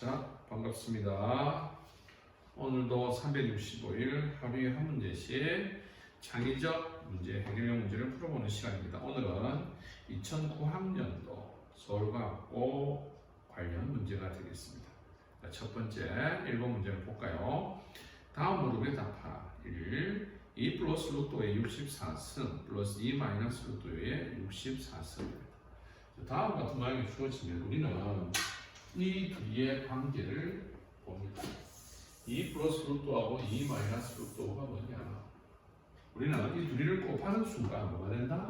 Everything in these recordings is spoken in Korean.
자, 반갑습니다. 오늘도 365일 하루에 한 문제씩 창의적 문제 해결형 문제를 풀어보는 시간입니다. 오늘은 2009학년도 서울과학고 관련 문제가 되겠습니다. 자, 첫 번째 1번 문제를 볼까요? 다음 무릎에 답하라. 1. 2 플러스 루트의 64승 플러스 2 마이너스 루트의 64승입니다. 다음 같은 모양이 주어지면 우리는 이 둘의 관계를 봅니다. 2 플러스 루트하고 2 마이너스 루트가 뭐냐? 우리는 이 둘이를 곱하는 순간 뭐가 된다?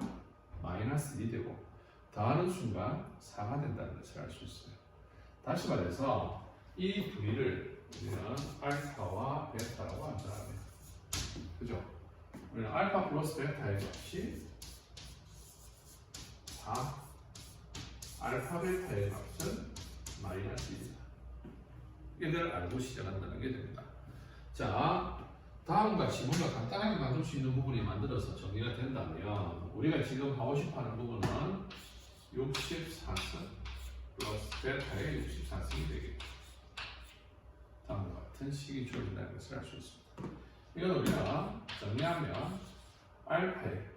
마이너스 1이 되고 더하는 순간 4가 된다는 것을 알 수 있어요. 다시 말해서 이 둘이를 우리는 알파와 베타라고 한다면 그죠? 우리는 알파 플러스 베타의 값이 4 알파 베타의 값은 마이너스 1이다. 이걸 알고 시작한다는 게 됩니다. 자, 다음 같이 뭔가 간단하게 만들 수 있는 부분이 만들어서 정리가 된다면 우리가 지금 하고 싶어 하는 부분은 64승 플러스 베타의 64승이 되겠죠. 다음과 같은 식이 주어진다는 것을 알 수 있습니다. 이건 우리가 정리하면 알파의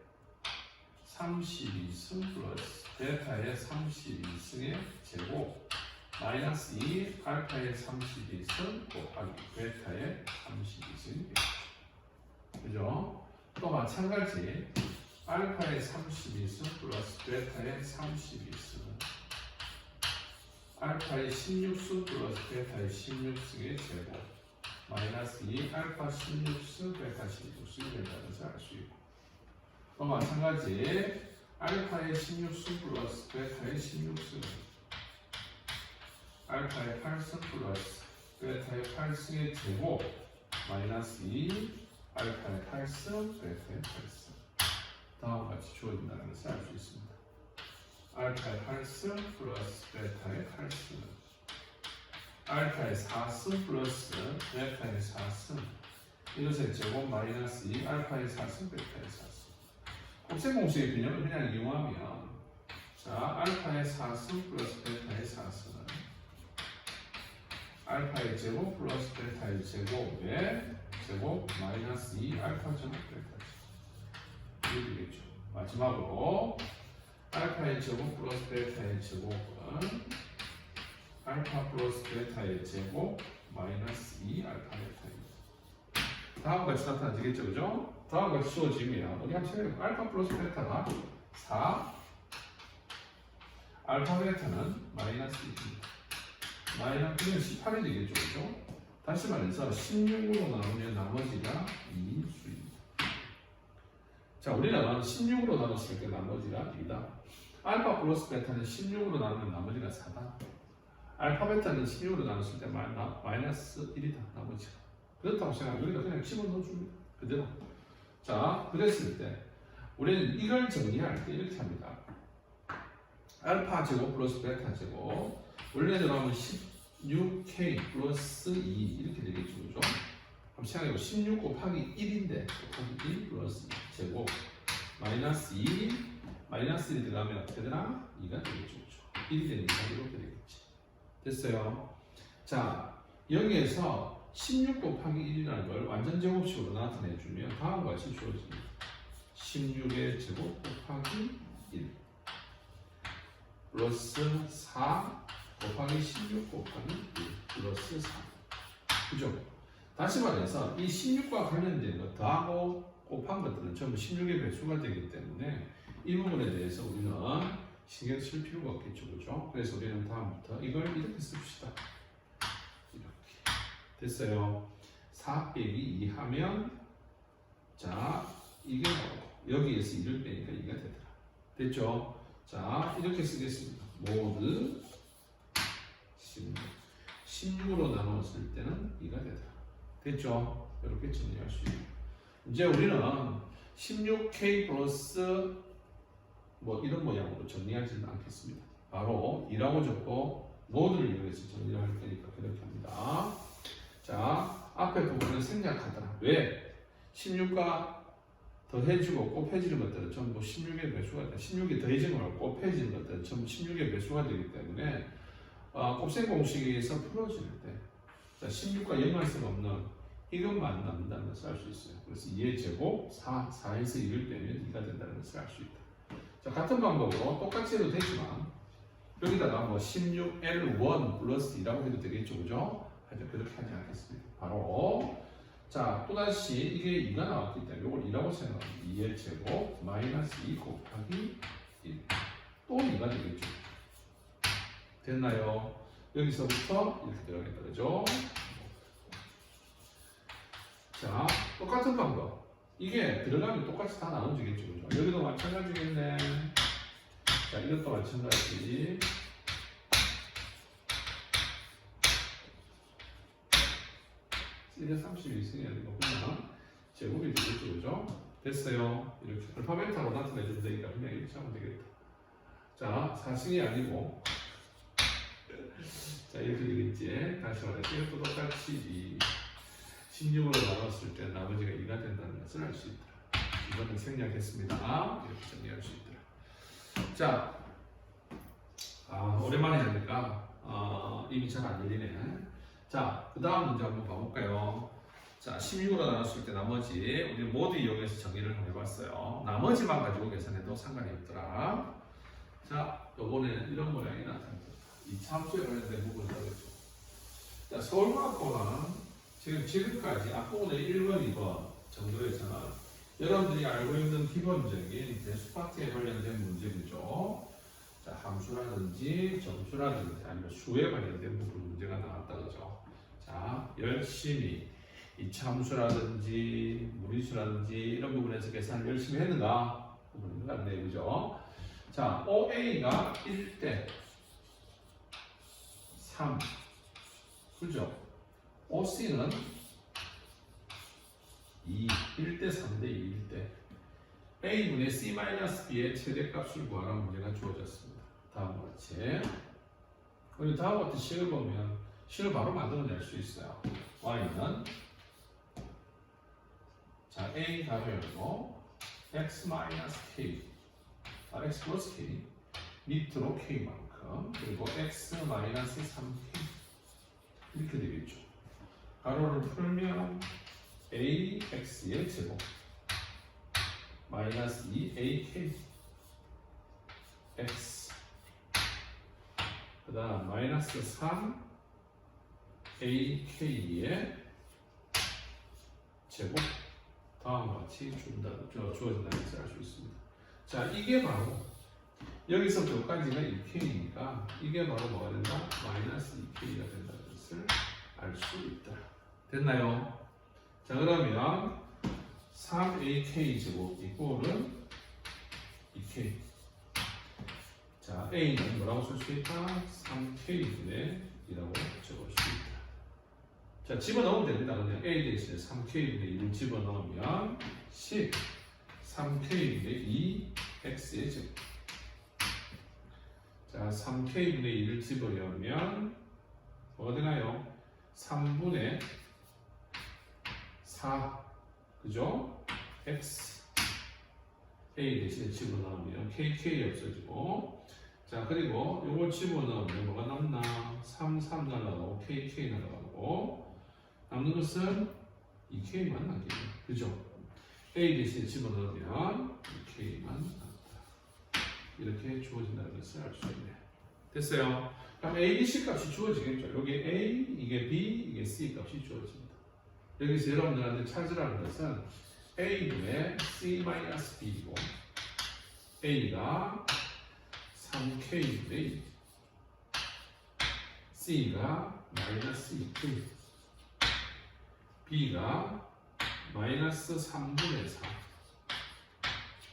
32승 플러스 베타의 32승의 제곱 마이너스 2 알파의 32승 곱하기 베타의 32승이 되겠죠. 그죠? 또 마찬가지. 알파의 32승 플러스 베타의 32승. 알파의 16승 플러스 베타의 16승의 제곱. 마이너스 2 알파 16승 베타 16승이 된다는 것을 알 수 있고. 또 마찬가지. 알파의 16승 플러스 베타의 16승 알파의 8승 플러스 베타의 8승의 제곱 마이너스 2 알파의 8승 베타의 8승 다음과 같이 주어진다는 것을 알 수 있습니다. 알파의 8승 플러스 베타의 8승 알파의 4승 플러스 베타의 4승 이것의 제곱 마이너스 2 알파의 4승 베타의 4승 곱셈 공식의 개념을 그냥 이용하면 자 알파의 4승 플러스 베타의 4승은 알파의 제곱 플러스 베타의 제곱의 제곱 마이너스 2 알파 제곱 베타 이렇게 되겠죠 마지막으로 알파의 제곱 플러스 베타의 제곱은 알파 플러스 베타의 제곱 마이너스 2 알파 베타입니다. 다음과 같이 나타나지겠죠, 그죠? 다음과 같이 주어지면 우리 한번 생각해 알파 플러스 베타가 4 알파 베타는 마이너스 2입니다. 마이너스 2는 18이 되겠죠, 그죠? 다시 말해서 16으로 나누면 나머지가 2수입니다. 자, 우리는 16으로 나눴을 때 나머지가 2다. 알파 플러스 베타는 16으로 나누면 나머지가 4다. 알파 베타는 16으로 나눴을 때 마이너스 1이다. 나머지가. 그렇다고 생각하면 우리가 그냥 집어 넣어줍니다. 그대로. 자, 그랬을 때 우리는 이걸 정리할 때 이렇게 합니다. 알파 제곱 플러스 베타 제곱 원래대로 하면 16k 플러스 2 이렇게 되겠죠. 그죠? 한번 생각해보 16 곱하기 1인데 곱하기 1 플러스 2 제곱 마이너스 2 마이너스 1이 들어가면 어떻게 되나? 2가 되겠죠. 그죠? 1이 되니까 이렇게 되겠지. 됐어요. 자, 여기에서 16 곱하기 1이라는 걸 완전 제곱식으로 나타내주면 다음과 같이 주어집니다. 16의 제곱 곱하기 1 플러스 4 곱하기 16 곱하기 1 플러스 4 그죠? 다시 말해서 이 16과 관련된 것 더하고 곱한 것들은 전부 16의 배수가 되기 때문에 이 부분에 대해서 우리는 신경 쓸 필요가 없겠죠. 그죠? 그래서 우리는 다음부터 이걸 이렇게 씁시다. 이렇게. 됐어요. 4 빼기 2 하면 자 이게 나오고 여기에서 2를 빼니까 2가 되더라. 됐죠? 자 이렇게 쓰겠습니다. 모두 16 16으로 나눴을 때는 2가 되더라 됐죠? 이렇게 정리할 수 있고 이제 우리는 16K 플러스 뭐 이런 모양으로 정리하지는 않겠습니다. 바로 2라고 적고 모두를 이용해서 정리를 할 테니까 그렇게 합니다. 자, 앞에 부분을 생략하더라. 왜? 16과 더해지고 곱해지는 것들은 전부 16의 매수가 돼. 16이 더해지는 거고 곱해지는 것들은 전부 16의 매수가 되기 때문에 어, 곱셈 공식에서 풀어질 때, 자, 16과 연관성 없는 이것만 남는다는 것을 알 수 있어요. 그래서 2의 제곱 4, 4에서 2를 빼면 2가 된다는 것을 알 수 있다. 자, 같은 방법으로 똑같이 해도 되지만, 여기다가 뭐 16L1 플러스 2라고 해도 되겠죠, 그죠? 하여튼 그렇게 하지 않겠습니다. 바로, 자, 또다시 이게 2가 나왔기 때문에 이걸 2라고 생각합니다. 2의 제곱 마이너스 2 곱하기 1. 또 2가 되겠죠. 됐나요? 여기서부터 이렇게 들어가겠다, 그죠? 자, 똑같은 방법. 이게 들어가면 똑같이 다 나눠지겠죠, 그죠? 여기도 마찬가지겠네. 자, 이것도 마찬가지. 이게 32승이 아니고 그냥 제곱이 되겠죠, 그죠? 됐어요. 이렇게 알파벳으로 나타내주면 되니까 그냥 이렇게 하면 되겠다. 자, 4승이 아니고 자, 이렇게 되겠지. 다시 말해서 이것도 똑같이 이 16으로 나눴을 때 나머지가 2가 된다는 것을 알 수 있다. 이거는 생략했습니다. 이렇게 정리할 수 있다. 자, 아, 오랜만에 하니까 어, 입이 잘안 열리네. 자, 그 다음 문제 한번 봐볼까요? 자, 16으로 나눴을 때 나머지 우리 모두 이용해서 정리를 한번 해봤어요. 나머지만 가지고 계산해도 상관이 없더라. 자, 요번에는 이런 모양이 나타납니다. 이 참수에 관련된 부분이라고 했죠. 자, 서울과학고는 지금 지금까지 앞부분의 1번, 2번 정도에서는 여러분들이 알고 있는 기본적인 대수파트에 관련된 문제이죠. 자, 함수라든지 점수라든지 아니면 수에 관련된 부분 문제가 나왔다 그죠. 자, 열심히 이 참수라든지 무리수라든지 이런 부분에서 계산을 열심히 했는가? 부분인 것 같네요. 그죠? 자, OA가 1대 3. 그죠? OC는 2, 1대 3대 2, 1대 A분의 C-B의 최대값을 구하라는 문제가 주어졌습니다. 다음과 같이 그리고 다음부터 식을 보면 식을 바로 만들어낼 수 있어요. Y는 자 A 가변으로 X K 아, X 플러스 K 밑으로 K만 큼 그리고 X 마이너스 3K 이렇게 되겠죠. 가로를 풀면 AX의 제곱. 마이너스 2AK X. 그 다음 마이너스 3 AK의 제곱. 다음과 같이 준다, 저, 주어진다는 것을 알 수 있습니다. 자, 이게 바로 여기서부터 여기까지가 2K니까 이게 바로 뭐가 된다? 마이너스 2K가 된다는 것을 알 수 있다. 됐나요? 자, 그러면 3AK 제곱 이꼴은 2K. 자, A는 뭐라고 쓸 수 있다? 3K분의 2라고 적을 수 있다. 자, 집어넣으면 됩니다. 그냥 A 대신에 3K분의 2를 집어넣으면 10, 3K분의 2, X의 제곱. 자, 3K분의 2를 집어넣으면 뭐가 되나요? 3분의 4 그죠? x a 대신에 집어넣으면 kk 없어지고 자 그리고 요걸 집어넣으면 뭐가 남나 3, 3 날라가고 kk 날라가고 남는 것은 2k만 남기죠 그죠? a 대신에 집어넣으면 2k만 남다 이렇게 주어진다는 것을 알 수 있네 됐어요? 그럼 a, b, c 값이 주어지겠죠. 여기 a, 이게 b, 이게 c 값이 주어집니다. 여기서 여러분들한테 찾으라는 것은 A분의 C-B이고 A가 3K분의 2 C가 마이너스 2K B가 마이너스 3분의 4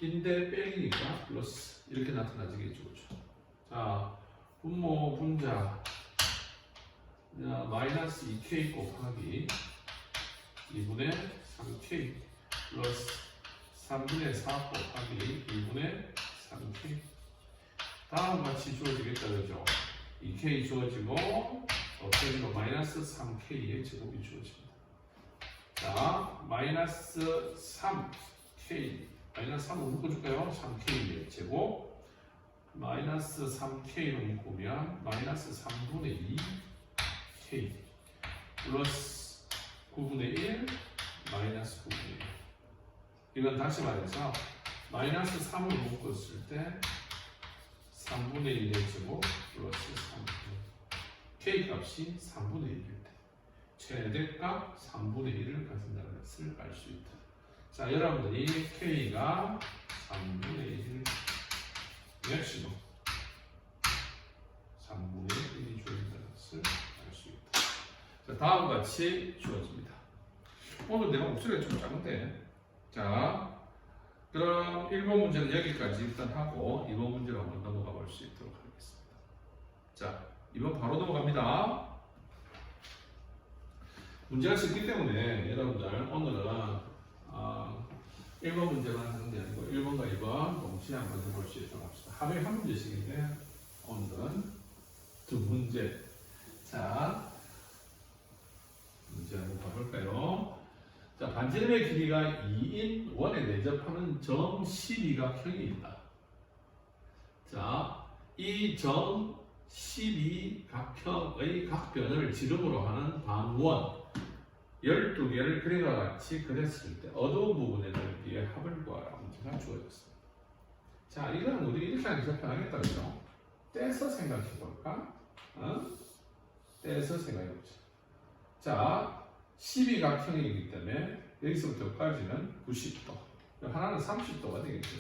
인데 빼기니까 플러스. 이렇게 나타나지겠죠. 그렇죠? 자 분모 분자. 자, 마이너스 2K 곱하기 2분의 3k 플러스 3분의 4 곱하기 2분의 3k 다음 같이 주어지겠다 그죠? 2k 주어지고 없어지고 마이너스 3k의 제곱이 주어집니다. 자 마이너스 3k 마이너스 3을 묶어줄까요? 3k의 제곱 마이너스 3K로 묶으면 마이너스 3분의 2 K 플러스 9분의 1 마이너스 9분의 1 이건 다시 말해서 마이너스 3을 묶었을 때 3분의 1의 제곱 플러스 3분의 1 K 값이 3분의 1일 때 최대값 3분의 1을 가진다는 것을 알 수 있다. 자, 여러분들이 K가 3분의 1 맥시멈 3분의 1이 주어진다는 것을 알 수 있다. 자, 다음과 같이 주어집니다. 오늘 내가 목소리가 좀 작은데 자, 그럼 1번 문제는 여기까지 일단 하고 2번 문제로 한번 넘어가 볼 수 있도록 하겠습니다. 자, 2번 바로 넘어갑니다. 문제가 쉽기 때문에 여러분들 오늘은 어, 1번 문제만 하는 게 아니고 1번과 2번 동시에 한번 해볼 수 있도록 합시다. 하루에 한 문제씩인데 오늘은 두 문제. 자, 문제 한번 봐볼까요? 자, 반지름의 길이가 2인 원에 내접하는 점 12각형이 있다. 자, 이 점 12각형의 각변을 지름으로 하는 반원 12개를 그림과 같이 그렸을 때 어두운 부분의 넓이의 합을 구하라 문제가 주어졌습니다. 자, 이건 우리 이렇게 하는 게 편하겠다, 그죠? 떼서 생각해 볼까? 어? 떼서 생각해 보자. 자, 12각형이기 때문에 여기서부터 여기까지는 90도. 하나는 30도가 되겠죠.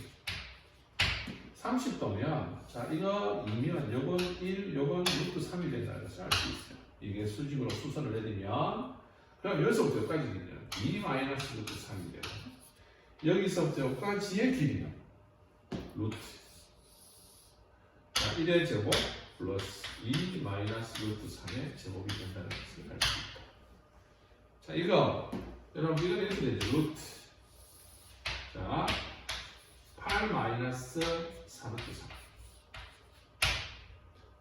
30도면, 자, 이거 2면, 요건 1, 요건 루트 3이 된다는 것을 알 수 있어요. 이게 수직으로 수선을 내리면, 그럼 여기서부터 여기까지는 2 마이너스 루트 3이 되고, 여기서부터 여기까지의 길이는 루트. 자, 1의 제곱 플러스 2 마이너스 루트 3의 제곱이 된다는 것을 알 수 있다. 자, 이거, 여러분, 이건 이렇게 되죠. 루트. 자, 8 마이너스 4 루트 3.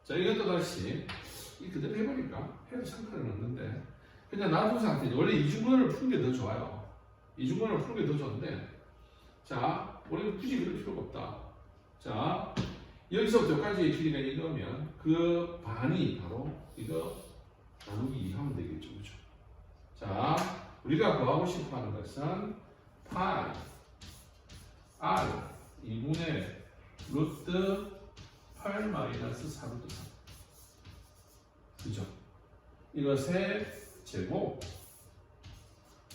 자, 이것도 다시, 이 그대로 해보니까 해도 상관은 없는데, 그냥 놔둔 상태지. 원래 이중근을 푸는 게 더 좋아요. 이중근을 푸는 게 더 좋은데, 자, 우리는 굳이 그럴 필요가 없다. 자, 여기서부터 여기까지의 길이가 이거면 그 반이 바로 이거 나누기 2 하면 되겠죠. 그죠? 자, 우리가 구하고 싶어 하는 것은 파이 r 2분의 루트 8 마이너스 4루트 3 그죠? 이것의 제곱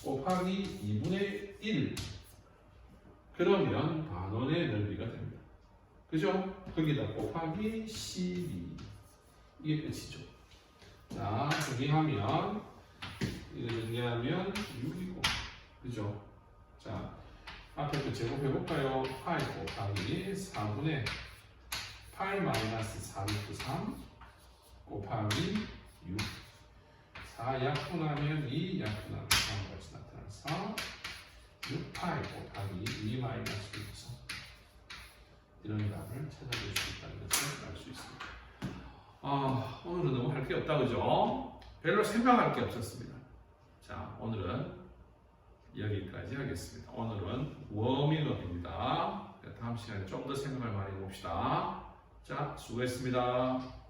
곱하기 2분의 1 그러면 반원의 넓이가 됩니다. 그죠? 거기다 곱하기 12 이게 끝이죠. 자, 정리하면 정리하면 6이고 그죠? 자, 앞에 또 제곱해볼까요? 8 곱하기 4분의 8 마이너스 4루트 3 곱하기 6 4 약분하면 2 약분하면 3 같이 나타나서 6파이 곱하기 2 마이너스 6 3 이런 답을 찾아볼 수 있다는 것을 알 수 있습니다. 아, 오늘은 너무 할 게 없다 그죠? 별로 생각할 게 없었습니다. 자, 오늘은 여기까지 하겠습니다. 오늘은 워밍업입니다. 다음 시간에 좀 더 생각을 많이 해봅시다. 자, 수고했습니다.